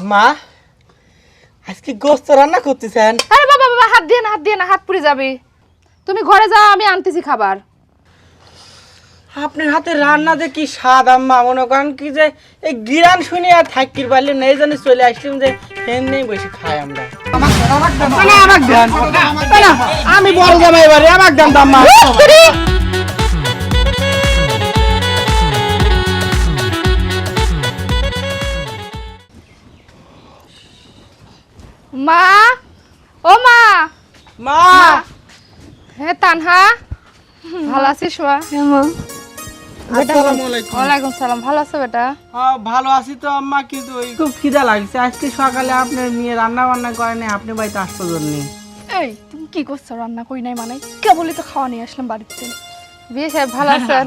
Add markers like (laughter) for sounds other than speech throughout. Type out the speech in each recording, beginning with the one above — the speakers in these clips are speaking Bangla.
আম্মা আজকে গোস্ত রান্না করতেছেন। আরে বাবা বাবা হাত দিয়ে না হাত দিয়ে না হাত পুড়ে যাবে। তুমি ঘরে যাও আমি আনতেছি খাবার। আপনার হাতে রান্না যে কি স্বাদ আম্মা মনে করেন কি যে এই গিরান শুনে আর থাকির পারলে নেই জানি চলে আসলাম যে ফেন বসে খাই আমরা। না, আমাকে দেন। না, না, আমি বড় জামাই এবারে আমাকে দেন তো মা ও মা। মা। হ্যাঁ তানহা ভালো আছিস মা? ওয়ালাইকুম সালাম। ভালো আছো বেটা? হ্যাঁ, ভালো আছি তো আম্মা কিন্তু খুব খিদা লাগছে। আজকে সকালে আপনি নিয়ে রান্না বান্না করেন আপনি বাড়িতে আসতে জন্য এই তুমি কি করছ? রান্না করি নাই মানে? কেবলই তো খাওয়া নিয়ে আসলাম বাড়িতে। বিয়ে সাহেব ভালো আছেন?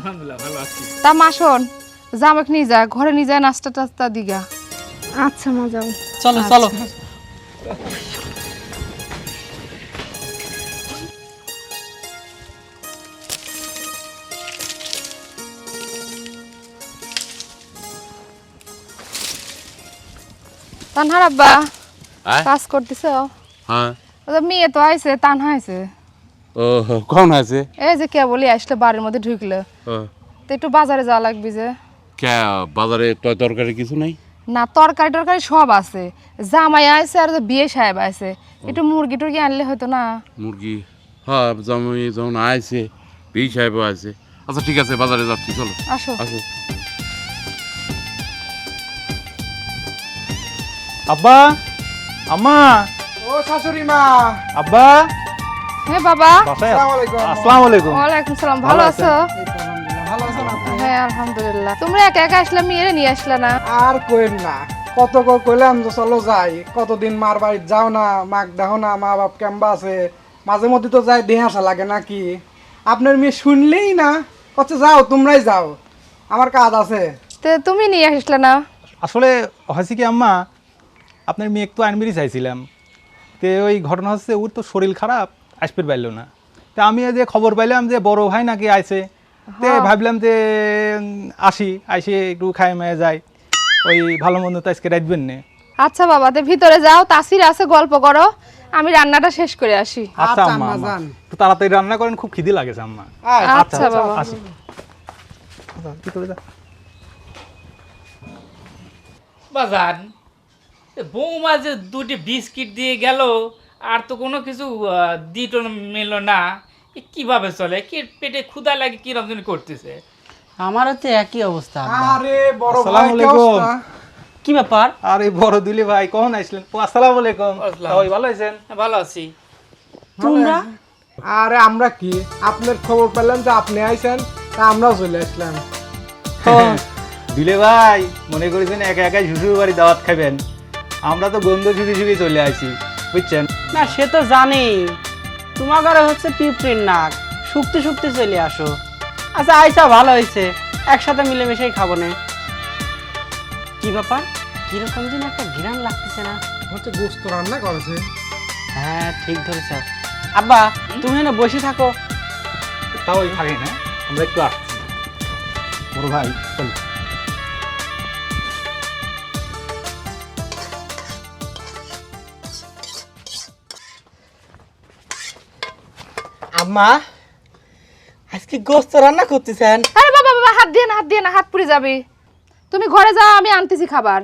তা মা শোন জামাক নিয়ে যা ঘরে নিয়ে যায় নাস্তা টাস্তা দিগা। আচ্ছা মা যাও। চলো চলো। তানহার আব্বা কাজ করতেছ হ্যাঁ। মেয়ে তো আইছে তানহা আইছে। ও কখন আছে এই যে কে বলি আসলে বাড়ির মধ্যে ঢুকলো। তো একটু বাজারে যাওয়া লাগবে যে। কে বাজারে তয় তরকারি কিছু নাই? না তরকারি টরকারি সব আছে। জামাই আছে আর বিয়ে সাহেব আছে একটু মুরগি টুরগি আনলে হয়তো না। মুরগি? হ্যাঁ জমি যখন আইছে বি সাহেব আছে আচ্ছা ঠিক আছে বাজারে যাচ্ছি চলো। আসো। আসো। আব্বা আম্মা। ও শাশুড়ি মা। আব্বা। হ্যাঁ বাবা। আসসালামু আলাইকুম। আসসালামু আলাইকুম। ওয়ালাইকুম সালাম ভালো আছো? হ্যাঁ আলহামদুলিল্লাহ। তোমরা একা একা আসলে মেয়েরে নিয়ে আসলে না। আর কোয়েন না। কত কো কইলাম যে চলো যাই। কতদিন মার বাড়ি যাও না মাক দেখো না মা বাপ কেমবা আছে। মাঝে মধ্যে তো যাই দেহে আসা লাগে নাকি? আপনার মেয়ে শুনলেই না। কত যাও তোমরাই যাও। আমার কাজ আছে। তো তুমি নিয়ে আসলে না। আসলে হয়েছে কি আম্মা আপনার মেয়ে একটু আনবিরি চাইছিলাম। তে ওই ঘটনা হচ্ছে ওর তো শরীর খারাপ আসতে পারল না। তে আমি এই যে খবর পাইলাম যে বড় ভাই নাকি আইছে। তে ভাবলাম যে আসি আইসে একটু খাই মায়ে যাই। ওই ভালো মন্দ তো আজকে রাখবেন না। আচ্ছা বাবা তো ভিতরে যাও তাসির আছে গল্প করো। আমি রান্নাটা শেষ করে আসি। আচ্ছা আচ্ছা, আম্মা। একটু তাড়াতাড়ি রান্না করেন খুব খিদে লাগেছে আম্মা। আচ্ছা বাবা। আসি। আচ্ছা, ভিতরে যা। বাজান বৌমা যে দুটি বিস্কিট দিয়ে গেল আর তো কোনো কিছু দিত মেলো না। কীভাবে চলে? কি পেটে ক্ষুধা লাগে কি রকম করতেছে? আমারও তো একই অবস্থা আরে বড় ভাই কি আলাইকুম। অবস্থা? কি ব্যাপার? আর বড় দিলি ভাই কখন আসলেন আসসালামু আলাইকুম। সবাই ভালো আছেন? হ্যাঁ, ভালো আছি। তোমরা? আরে আমরা কি? আপনার খবর পেলাম যে আপনি আইছেন তা আমরাও চলে আসলাম। দিলে ভাই মনে করেছেন একা একাই শ্বশুর বাড়ি দাওয়াত খাবেন আমরা তো গন্ধ শুকে শুকে চলে আসি বুঝছেন? না সে তো জানি। তোমার ঘরে হচ্ছে পিঁপড়ের নাক। শুকতে শুকতে চলে আসো। আচ্ছা আইসা ভালো হয়েছে। একসাথে মিলেমিশেই খাব না। কি ব্যাপার? কীরকম যেন একটা ঘিরান লাগতেছে না। হচ্ছে গোস্ত রান্না করেছে। হ্যাঁ ঠিক ধরেছ। আব্বা তুমি না বসে থাকো। তাও ওই থাকি না আমরা একটু আসছি। বড় ভাই চল। আম্মা আজকে গোস্ত রান্না করতেছেন? আরে বাবা বাবা হাত দিয়ে না হাত দিয়ে না হাত পুড়ে যাবে। তুমি ঘরে যাও আমি আনতেছি খাবার।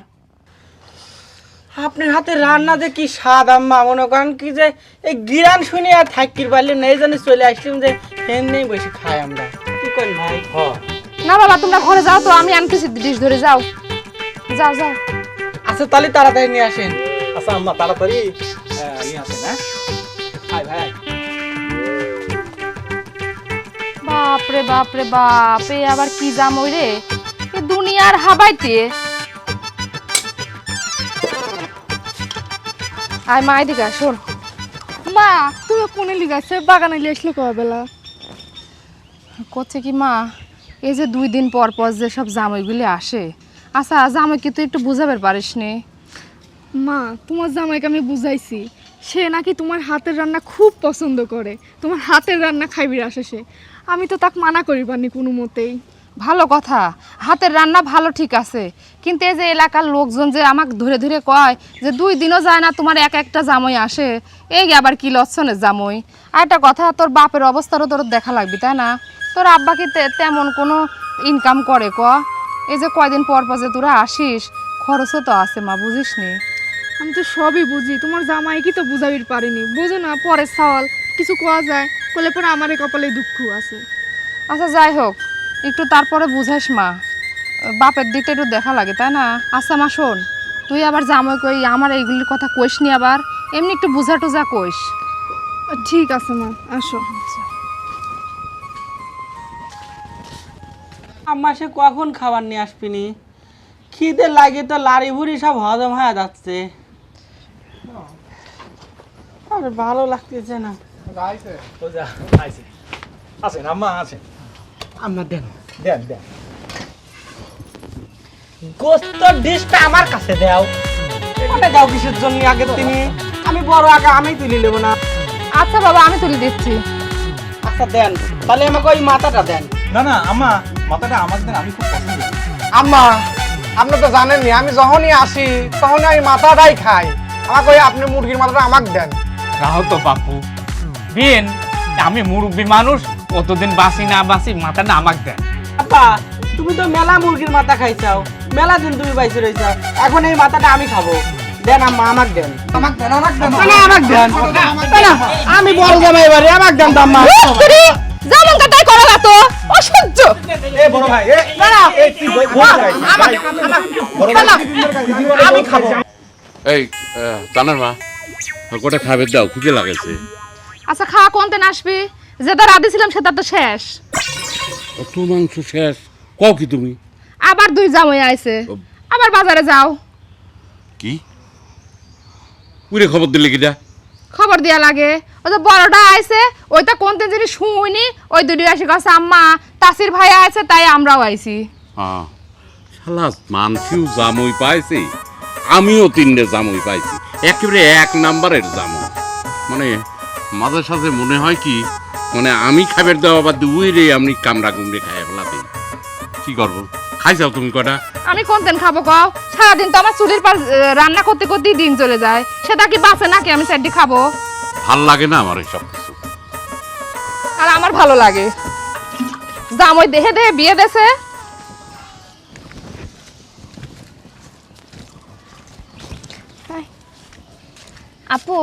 আপনার হাতে রান্না যে কি স্বাদ আম্মা মনে করেন কি যে এই গিরান শুনে আর থাকির পারলে নেই জানি চলে আসলাম যে ফেন নেই বসে খাই আমরা। কি করেন ভাই? না বাবা তোমরা ঘরে যাও তো আমি আনতেছি ডিশ ধরে যাও। যাও যাও। আচ্ছা তাহলে তাড়াতাড়ি নিয়ে আসেন। আচ্ছা আম্মা তাড়াতাড়ি। বাপরে বাপরে, বাপ, এ আবার কি জাম ওই রে? দুনিয়ার হাবাইতে। আয় মা, এদিকে শোন। মা তুমি কোনে লিগাছে বাগানে লিয়ে কবে বেলা করছে কি মা, এই যে দুই দিন পর পর যে সব জামাইগুলি আসে। আচ্ছা জামাইকে তুই একটু বুঝাবার পারিস নি। মা, তোমার জামাইকে আমি বুঝাইছি। সে নাকি তোমার হাতের রান্না খুব পছন্দ করে। তোমার হাতের রান্না খাইবির আসে সে। আমি তো তাকে মানা করি পারনি কোনো মতেই। ভালো কথা, হাতের রান্না ভালো ঠিক আছে, কিন্তু এই যে এলাকার লোকজন যে আমাকে ধরে ধরে কয় যে দুই দিনও যায় না, তোমার এক একটা জামই আসে, এই আবার কি লক্ষণের জামই। আর একটা কথা, তোর বাপের অবস্থারও তোর দেখা লাগবে, তাই না? তোর আব্বা কি তেমন কোনো ইনকাম করে ক? এই যে কয়দিন পর পর যে তোরা আসিস, খরচও তো আছে মা বুঝিস নি আমি তো সবই বুঝি, তোমার জামাই কি তো বুঝাবির পারিনি। বুঝো না পরে সওয়াল কিছু কোয়া যায় বলে পরে আমারই কপালে দুঃখ আছে। আচ্ছা যাই হোক একটু তারপরে বুঝাস মা। বাপের দিকটা একটু দেখা লাগে তাই না? আচ্ছা মা শোন তুই আবার জামাই কই আমার এইগুলির কথা কইস নি আবার এমনি একটু বুঝা টুজা কইস। ঠিক আছে মা আসো। আম্মা সে কখন খাবার নিয়ে আসবিনি খিদে লাগে তো লাড়ি ভুড়ি সব হজম হয়ে যাচ্ছে। আর ভালো লাগতেছে না। আছেন আম্মা আছেন? আম্মা দেন। দেন দেন। গোস্ত ডিশটা আমার কাছে দাও। মানে দাও কিসের জন্য আগে তুমি? আমি বড় আগে আমি তুলে নেব না। আচ্ছা বাবা আমি তুলে দিচ্ছি। আচ্ছা দেন। তাহলে আমাকে ওই মাথাটা দেন। না না আম্মা মাথাটা আমার দেন আমি খুব পছন্দ আম্মা আপনি তো জানেননি আমি যখনই আসি তখনই আমি মাথাটাই খাই। আমাকে ওই আপনি মুরগির মাথাটা আমাকে দেন। রাহো তো বাপু। বিন আমি মুরব্বী মানুষ কতদিন বাসি না বাসি মাথাটা আমাক দেন। আপা তুমি তো মেলা মুরগির মাথা খাইছাও মেলা দিন তুমি বাইসে রয়েছাও এখন এই মাথাটা আমি খাব। দেন আম্মা আমাকে দেন। আমাকে দেন আমাকে দেন। না আমাকে দেন। না, না, আমি বড় জামাই এবারে আমাকে দেন তো আম্মা। যেমন কাটাই করো না তো অসহ্য। এ বড় ভাই এ বই খাই বড় আমি খাব। এই জানার মা কটা খাবে দাও খিদে লাগেছে আচ্ছা খাওয়া কোনতে আসবি? যেটা রাধি ছিলাম সেটা তো শেষ। মাংস শেষ। কও কি তুমি? আবার দুই জামাই আইছে। আবার বাজারে যাও। কি? উড়ে খবর দিলে কিটা খবর দিয়া লাগে। ওই যে বড়টা আইছে ওইটা কোনতে যিনি শুইনি। ওই দুটি আসি কাছে আম্মা তাসির ভাই আছে তাই আমরাও আইছি। হ্যাঁ শালা মানসিও জামুই পাইছি। আমিও তিনটে জামুই পাইছি। একেবারে এক নাম্বারের জামুই। মানে মাঝে সাঝে মনে হয় কি মানে আমি খাবার দেওয়া বাদ দিয়ে উইরে আমি কামড়া কুমড়ে খাই ফেলা দিই কি করব? খাইছাও তুমি কটা। আমি কোনদিন খাব কও? সারাদিন তো আমার চুলির পার আহ, রান্না করতে করতেই দিন চলে যায়। সেটা কি বাঁচে নাকি আমি চারটি খাব? ভালো লাগে না আমার এসব কিছু। আর আমার ভালো লাগে। জামই দেহে দেহে বিয়ে দেছে আপু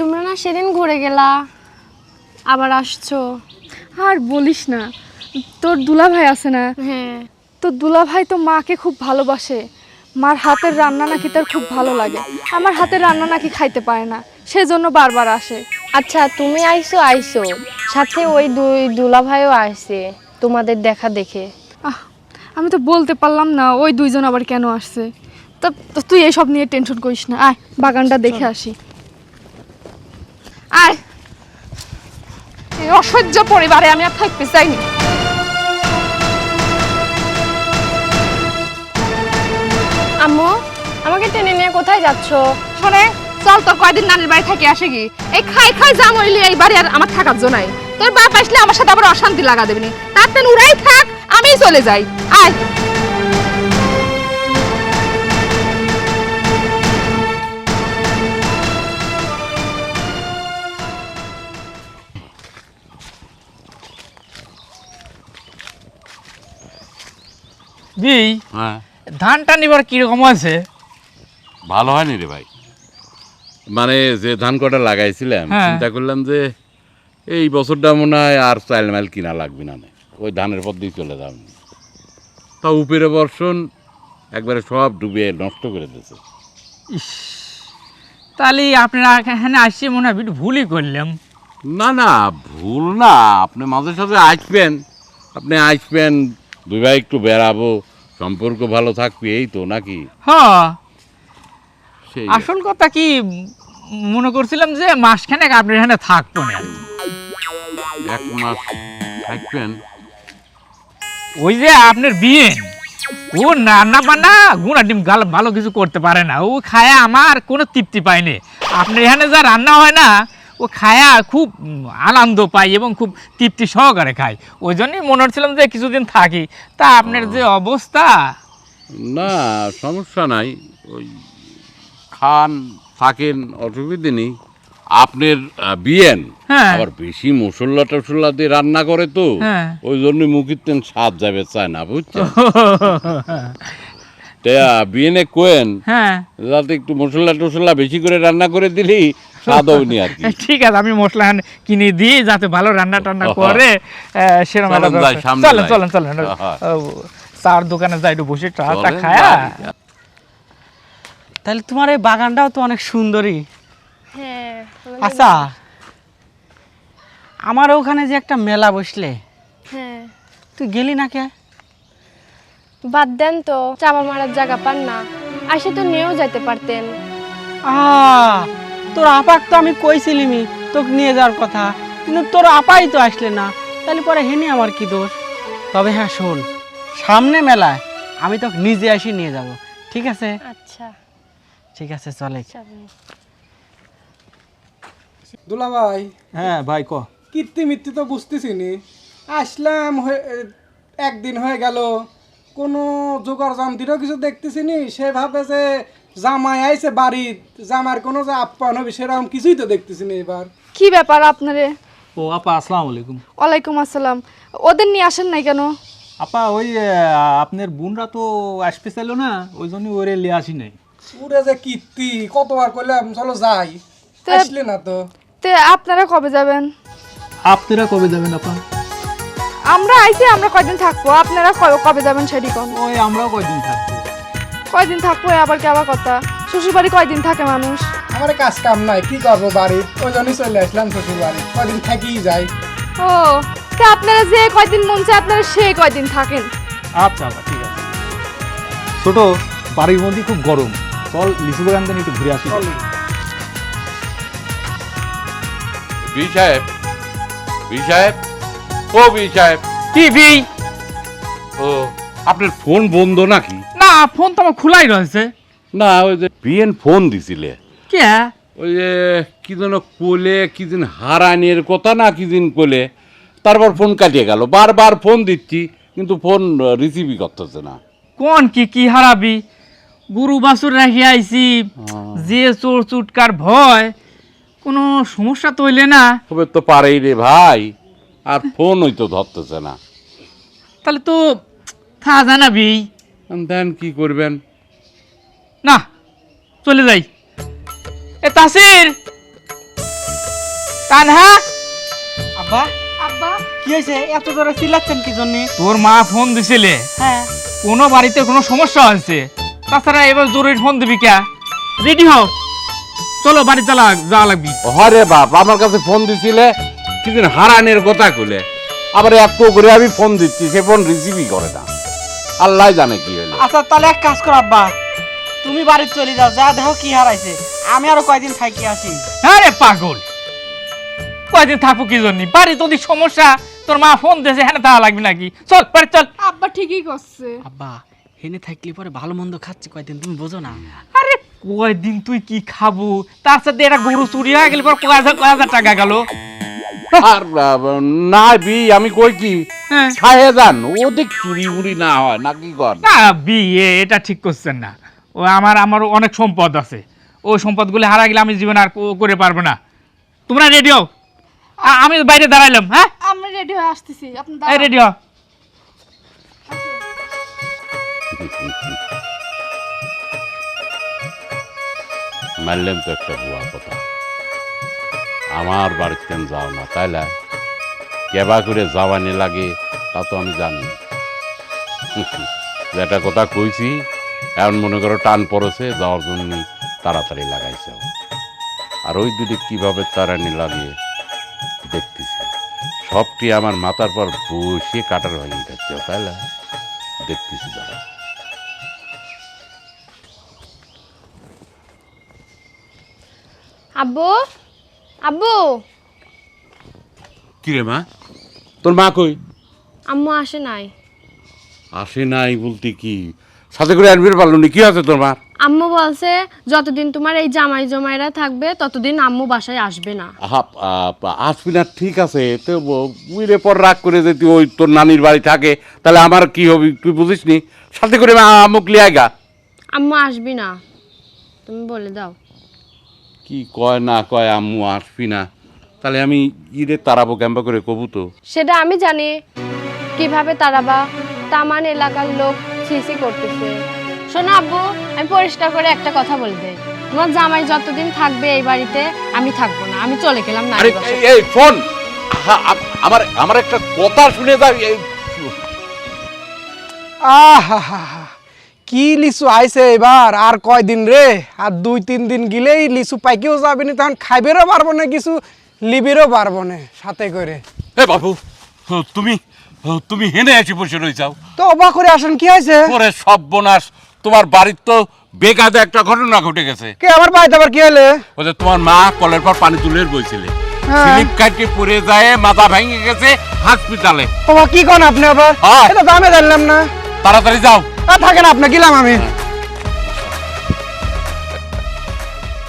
তোমরা না সেদিন ঘুরে গেলা আবার আসছো। আর বলিস না তোর দুলা ভাই আছে না? হ্যাঁ। তোর দুলা ভাই তো মাকে খুব ভালোবাসে। মার হাতের রান্না নাকি তার খুব ভালো লাগে। আমার হাতের রান্না নাকি খাইতে পারে না সেজন্য বারবার আসে। আচ্ছা তুমি আইসো আইসো। সাথে ওই দুই দুলা ভাইও আসছে তোমাদের দেখা দেখে। আহ আমি তো বলতে পারলাম না ওই দুইজন আবার কেন আসছে? তা তো তুই এসব নিয়ে টেনশন করিস না। আয় বাগানটা দেখে আসি। আয়। এই অসহ্য পরিবারে আমি আর থাকতে চাইনি। আম্মু আমাকে টেনে নিয়ে কোথায় যাচ্ছ? শোনে চল তোর কয়দিন নানির বাড়ি থেকে আসে কি এই খাই খাই জাম হইলি এই বাড়ি আর আমার থাকার জন্য নাই। তোর বাপ আসলে আমার সাথে আবার অশান্তি লাগা দেবেনি তার তেন উড়াই থাক আমি চলে যাই। আয়। হ্যাঁ। ধানটা নিবার কীরকম আছে? ভালো হয়নি রে ভাই। মানে যে ধান কটা লাগাইছিলাম হ্যাঁ। চিন্তা করলাম যে এই বছরটা মনে হয় আর চাইল মাইল কিনা লাগবে না নে। ওই ধানের পর দিয়ে চলে তা উপরে বর্ষণ একবারে সব ডুবিয়ে নষ্ট করে দিয়েছে। তাহলে আপনারা এখানে আসছে মনে হয় একটু ভুলই করলাম না না ভুল না। আপনি মাঝে সাঝে আসবেন। আপনি আসবেন দুই ভাই একটু বেড়াবো। সম্পর্ক ভালো থাকবে এই তো নাকি? হ্যাঁ। সেই। আসল কথা কি মনে করছিলাম যে মাসখানেক আপনার এখানে থাকব না। এক মাস থাকবেন? ওই যে আপনার বিয়ে। ও রান্না বান্না গুণা ডিম গাল ভালো কিছু করতে পারে না। ও খায় আমার কোনো তৃপ্তি পায়নি আপনার এখানে যা রান্না হয় না ও খায়া খুব আনন্দ পাই এবং খুব তৃপ্তি সহকারে খাই ওই জন্যই মনে হচ্ছিলাম যে কিছুদিন থাকি। তা আপনার যে অবস্থা? না সমস্যা নাই। ওই খান থাকেন অসুবিধে নেই। আপনার বিয়েন। হ্যাঁ। আবার বেশি মশলা টসলা দিয়ে রান্না করে তো। হ্যাঁ। ওই জন্য মুখির তেন স্বাদ যাবে চায় না বুঝছেন? (laughs) বিয়েনে কোয়েন। হ্যাঁ। যাতে একটু মশলা টসলা বেশি করে রান্না করে দিলেই হয়নি আর কি। (laughs) ঠিক আছে আমি মশলা কিনে দিই যাতে ভালো রান্না টান্না (laughs) করে সেরকম চলেন চলেন চলেন। চার দোকানে যাই একটু বসে চা টা চলেন খায়া। তাহলে তোমার এই বাগানটাও তো অনেক সুন্দরী। হ্যাঁ আচ্ছা আমার ওখানে যে একটা মেলা বসলে হ্যাঁ। তুই গেলি না কে? বাদ দেন তো চাপা মারার জায়গা পান না। আসে তো নিয়েও যাইতে পারতেন। আহ, তোর আপাক তো আমি কইছিলিমি তোকে নিয়ে যাওয়ার কথা কিন্তু তোর আপাই তো আসলে না তাহলে পরে হেনি আমার কি দোষ? তবে হ্যাঁ শোন সামনে মেলায় আমি তোকে নিজে আসি নিয়ে যাব ঠিক আছে? আচ্ছা। ঠিক আছে চলে। দুলা ভাই। হ্যাঁ ভাই ক? কীর্তি মিত্তি তো বুঝতেছি নি আসলাম হয়ে- একদিন হয়ে গেল কোনো জোগাড় জামতিরও কিছু দেখতেছি নি সে ভাবে যে জামাই আইছে বাড়ির জামার কোনো যে আপ্যায়ন হবে সেরকম কিছুই তো দেখতেছি না এবার। কি ব্যাপার আপনারে? ও আপা আসসালামু আলাইকুম। ওয়ালাইকুম আসসালাম। ওদের নিয়ে আসেন নাই কেন? আপা ওই আহ, আপনার বোনরা তো আসতে চাইলো না ওই জন্য ওরে লিয়ে আসি নাই। পুরে যে কীর্তি কতবার করলাম চলো যাই। তা- আসলে না তো। তে আপনারা কবে যাবেন? আপনারা কবে যাবেন আপা? আমরা আইছি আমরা কয়দিন থাকব? আপনারা কবে কবে যাবেন সেটি কোন। ওই আমরাও কয়দিন থাকব। কয়দিন থাকব আবার কি আবার কথা? শ্বশুর বাড়ি কয়দিন থাকে মানুষ? আমার কাজ কাম নাই কি করব বাড়ি? ওই জন্যই চলে আসলাম শ্বশুর বাড়ি কদিন থাকিই যাই। ও তা আপনারা যে কয়দিন মন চায় আপনারা সেই কয়দিন থাকেন? আচ্ছা আপা ঠিক আছে। ছোট বাড়ির মধ্যে খুব গরম। চল লিচু বাগান থেকে একটু ঘুরে আসি। বি সাহেব বি সাহেব ও বি সাহেব। কি বি? ও। আপনার ফোন বন্ধ নাকি? ফোন তো আমার খোলাই রয়েছে। না ওই যে বিয়েন ফোন দিছিলে। কে? ওই যে কি যেন কোলে কি দিন হারানির কথা না কি দিন কোলে। তারপর ফোন কাটিয়ে গেল। বারবার ফোন দিচ্ছি কিন্তু ফোন রিসিভই করতেছে না। কোন কি কি হারাবি? গরু বাছুর রাখি আইছি যে চোর চুটকার ভয় কোনো সমস্যা তো হইলে না। তবে তো পারেই রে ভাই আর ফোন হয়তো ধরতেছে না। তাহলে তো থা জানাবি দেন কি করবেন? না চলে যাই। এ তাসির! কানহা আব্বা আব্বা। কি হয়েছে? এত জোরে চিল্লাচ্ছেন কি জন্যে তোর মা ফোন দিছিলে? হ্যাঁ। কোনো বাড়িতে কোনো সমস্যা হয়েছে? তাছাড়া এবার জরুরি ফোন দিবি কে? রেডি হও। চলো বাড়ি চালা যাওয়া লাগবি। হরে বাপ আমার কাছে ফোন দিছিলে? হারানের কথা কইলে। আবার এত করে আমি ফোন দিচ্ছি সে ফোন রিসিভই করে না। আল্লাহ জানে কি হলো। আচ্ছা তাহলে এক কাজ কর আব্বা। তুমি বাড়ি চলে যাও যা দেখো কি হারাইছে। আমি আরও কয়দিন থাকি আসি। আরে পাগল। কয়দিন থাকব কি জন্য? বাড়ি তোদের সমস্যা তোর মা ফোন দিয়েছে হ্যাঁ তা লাগবে নাকি? চল বাড়ি চল। আব্বা ঠিকই করছে। আব্বা হেনে থাকলে পরে ভালো মন্দ খাচ্ছে কয়দিন তুমি বোঝো না। আরে কয়দিন তুই কি খাব? তার সাথে একটা গরু চুরি হয়ে গেলে পর কয় হাজার কয় হাজার টাকা গেল? আর আহ, না বি আমি কই কি? হ্যাঁ। যান ওদিক চুরি উড়ি না হয় নাকি কর? না বিয়ে এটা ঠিক করছেন না। ও আমার আমার অনেক সম্পদ আছে। ওই সম্পদগুলো হারা গেলে আমি জীবন আর করে পারব না। তোমরা রেডি হও? আমি বাইরে দাঁড়াইলাম হ্যাঁ? আমরা রেডি হয়ে আসতেছি আপনি রেডি হও। মারলেন তো একটা ভুয়া কথা। আমার বাড়িতে যাও না তাইলে কেবা করে যাওয়ানি লাগে, তা তো আমি জানি। (laughs) যেটা কথা কইছি এমন মনে করো টান পড়েছে, যাওয়ার জন্য তাড়াতাড়ি লাগাইছে। আর ওই দুটি কীভাবে তারানি লাগিয়ে দেখতেছি। সবটি আমার মাথার পর বসে কাটার হয়ে যাচ্ছে তাইলে দেখতেছি যারা আব্বু? আব্বু। কি রে মা? তোর মা কই? আম্মু আসে নাই। আসে নাই বলতে কি? সাথে করে আনবির পারল নি কি আছে তোর মা আম্মু বলছে যতদিন তোমার এই জামাই জমাইরা থাকবে ততদিন আম্মু বাসায় আসবে না। আসবি না ঠিক আছে। তো উইরে পর রাগ করে যদি ওই তোর নানির বাড়ি থাকে তাহলে আমার কি হবে তুই বুঝিস নি সাথে করে আমুক লিয়ে গা। আম্মু আসবি না। তুমি বলে দাও। কি কয় না কয় আম্মু আসবি না। তাহলে আমি ইরে তারাবো ক্যাম্পা করে কবু তো? সেটা আমি জানি। কীভাবে তারাবা? তামান এলাকার লোক ছিসি করতেছে। শোনো আব্বু আমি পরিষ্কার করে একটা কথা বলে দেই। তোমার জামাই যতদিন থাকবে এই বাড়িতে আমি থাকব না। আমি চলে গেলাম না আরে এই- আহা, আম- আমার আমার একটা কথা শুনে যা হা আহা কি লিচু আইছে এবার? আর কয়দিন রে? আর দুই তিন দিন গিলেই লিচু পাইকেও যাবে না তখন খাইবেরও পারব না কিছু লিবিরও পারব না সাথে করে। এ বাবু তুমি তুমি হেনে এসে বসে রয়েছাও তো অবাক করে আসেন কি হয়েছে? পরে সর্বনাশ তোমার বাড়ির তো বেকাদে একটা ঘটনা ঘটে গেছে। কে আমার বাড়িতে আবার কি হলে ওই যে তোমার মা কলের পর পানি তুলে বইছিলে। হ্যাঁ। স্লিপ কাটকে পড়ে যায় মাথা ভেঙে গেছে হসপিটালে বাবা কি কোন আপনি আবার? এটা তো আমি জানলাম না। তাড়াতাড়ি যাও। থাকেন আপনি গেলাম আমি।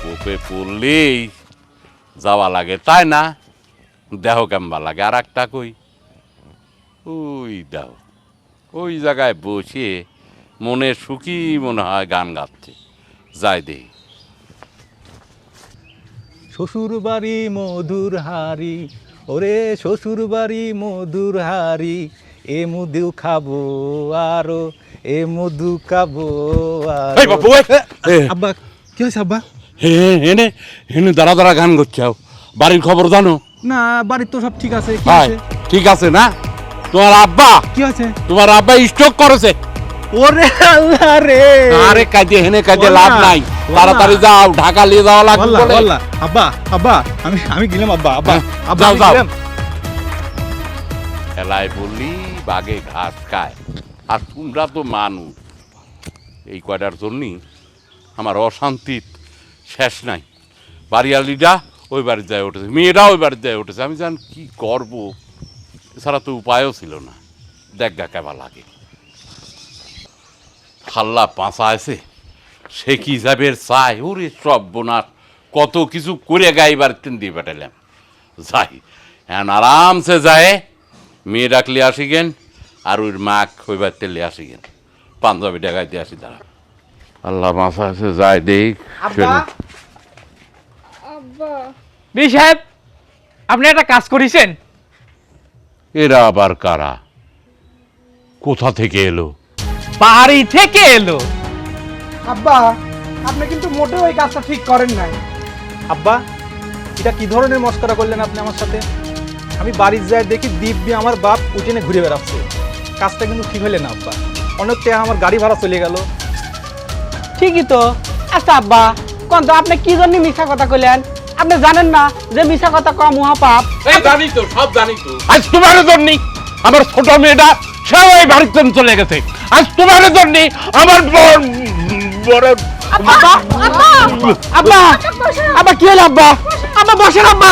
কোপে পড়লেই যাওয়া লাগে তাই না? দেহ কেমবা লাগে আর একটা কই? ওই দেহ ওই জায়গায় বসে মনে সুখী মনে হয় গান গাচ্ছে। যাই দেই শ্বশুর বাড়ি মধুর হারি ওরে শ্বশুর বাড়ি মধুর হারি এ মধু খাব আরও। এ মধু খাব এই! এ, আব্বা কি হয়েছে আব্বা? হে হেনে হেনে দাঁড়া দাঁড়া গান করছে বাড়ির খবর জানো? না বাড়ির তো সব ঠিক আছে। কি হয়েছে? ঠিক আছে না? তোমার আব্বা? কি হয়েছে? তোমার আব্বা স্ট্রোক করেছে? ওরে আল্লাহ রে। আরে কাজে হেনে কাজে লাভ নাই। তাড়াতাড়ি যাও ঢাকা নিয়ে যাওয়া লাগবে বলে। বললা আব্বা আব্বা আমি আমি গেলাম আব্বা আব্বা হ্যাঁ, আব্বা যাও, যাও। গেলাম। খেলায় বললি বাঘে ঘাস খায়। আর তোমরা তো মানুষ এই কয়টার জন্যই আমার অশান্তির শেষ নাই। বাড়িয়ালিটা ওই বাড়ি যায় উঠেছে। মেয়েরা ওই বাড়ি যায় উঠেছে। আমি জান কি করব, এছাড়া তো উপায়ও ছিল না। দেখ গা কেমন লাগে। হাল্লা পাঁচা আছে, সে কি যাবে চাই? ওরে সব বোনার কত কিছু করে গাই গাইবার দিয়ে পাঠালাম যাই এখন আরামসে যায় মেয়ে ডাকলে আসি গেন আর ওর মাক হইবার তেলে আসি গেন পাঞ্জাবি ডাকাইতে আসি তারা আল্লাহ মাসা আছে যায় দেখ বি সাহেব আপনি একটা কাজ করেছেন? এরা আবার কারা? কোথা থেকে এলো? বাড়ি থেকে এলো। আব্বা আপনি কিন্তু মোটেও ওই কাজটা ঠিক করেন নাই। আব্বা এটা কি ধরনের মস্করা করলেন আপনি আমার সাথে? আমি বাড়ির যাই দেখি দিব্যি আমার বাপ উঠেনে ঘুরে বেড়াচ্ছে। কাজটা কিন্তু ঠিক হলে না আব্বা। অনেক টাকা আমার গাড়ি ভাড়া চলে গেল। ঠিকই তো। আচ্ছা আব্বা কোন তো আপনি কি জন্য মিথ্যা কথা কইলেন? আপনি জানেন না যে মিথ্যা কথা কম মহাপাপ? এই জানি তো সব জানি তো। আজ তোমার জন্য আমার ছোট মেয়েটা সেও এই বাড়িতে চলে গেছে। আজ তোমার জন্য আমার বড় বড় আব্বা আব্বা আব্বা কি হলো আব্বা? আব্বা বসেন আব্বা।